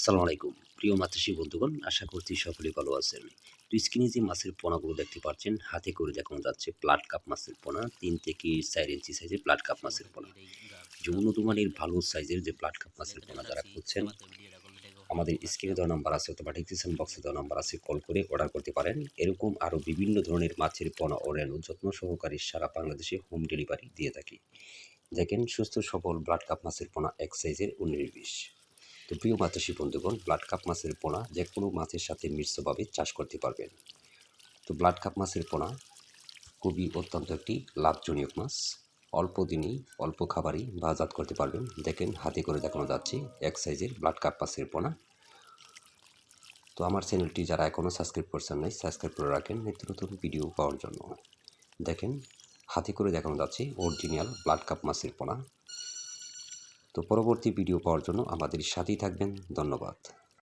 আসসালামু আলাইকুম। প্রিয় মাতৃশ্রী বন্ধুগণ, আশা করছি সকলে ভালো আছেন। তো স্ক্রিনে যে মাছের পোনাগুলো দেখতে পাচ্ছেন, হাতে করে দেখানো যাচ্ছে প্লাট কাপ মাছের পোনা, তিন থেকে চার ইঞ্চি সাইজের প্লাট কাপ মাছের পোনা। যে উন্নত মানের ভালো সাইজের যে প্লাট কাপ মাছের পোনা যারা খুঁজছেন, আমাদের স্ক্রিনে দেওয়া নাম্বার আছে অথবা ডিসক্রিপশন বক্সে দেওয়া নাম্বার আছে কল করে অর্ডার করতে পারেন। এরকম আরও বিভিন্ন ধরনের মাছের পোনা ও যত্ন সহকারে সারা বাংলাদেশে হোম ডেলিভারি দিয়ে থাকি। দেখেন, সুস্থ সবল ব্লাড কাপ মাছের পোনা এক সাইজের উনিশ বিশ। তো প্রিয় মাতৃশ্রী বন্ধুগণ ব্লাড কাপ মাছের পোনা যে কোনো মাছের সাথে মিশ্রভাবে চাষ করতে পারবেন। তো ব্লাড কাপ মাছের পোনা খুবই অত্যন্ত একটি লাভজনক মাছ। অল্প দিনেই, অল্প খাবারই বাজাত করতে পারবেন। দেখেন, হাতে করে দেখানো যাচ্ছে এক সাইজের ব্লাড কাপ মাছের পোনা। তো আমার চ্যানেলটি যারা এখনও সাবস্ক্রাইব করছেন নাই সাবস্ক্রাইব করে রাখেন, নিত্য নতুন ভিডিও পাওয়ার জন্য। দেখেন, হাতে করে দেখানো যাচ্ছে অরিজিনাল ব্লাড কাপ মাছের পোনা। তো পরবর্তী ভিডিও পাওয়ার জন্য আমাদের সাথেই থাকবেন। ধন্যবাদ।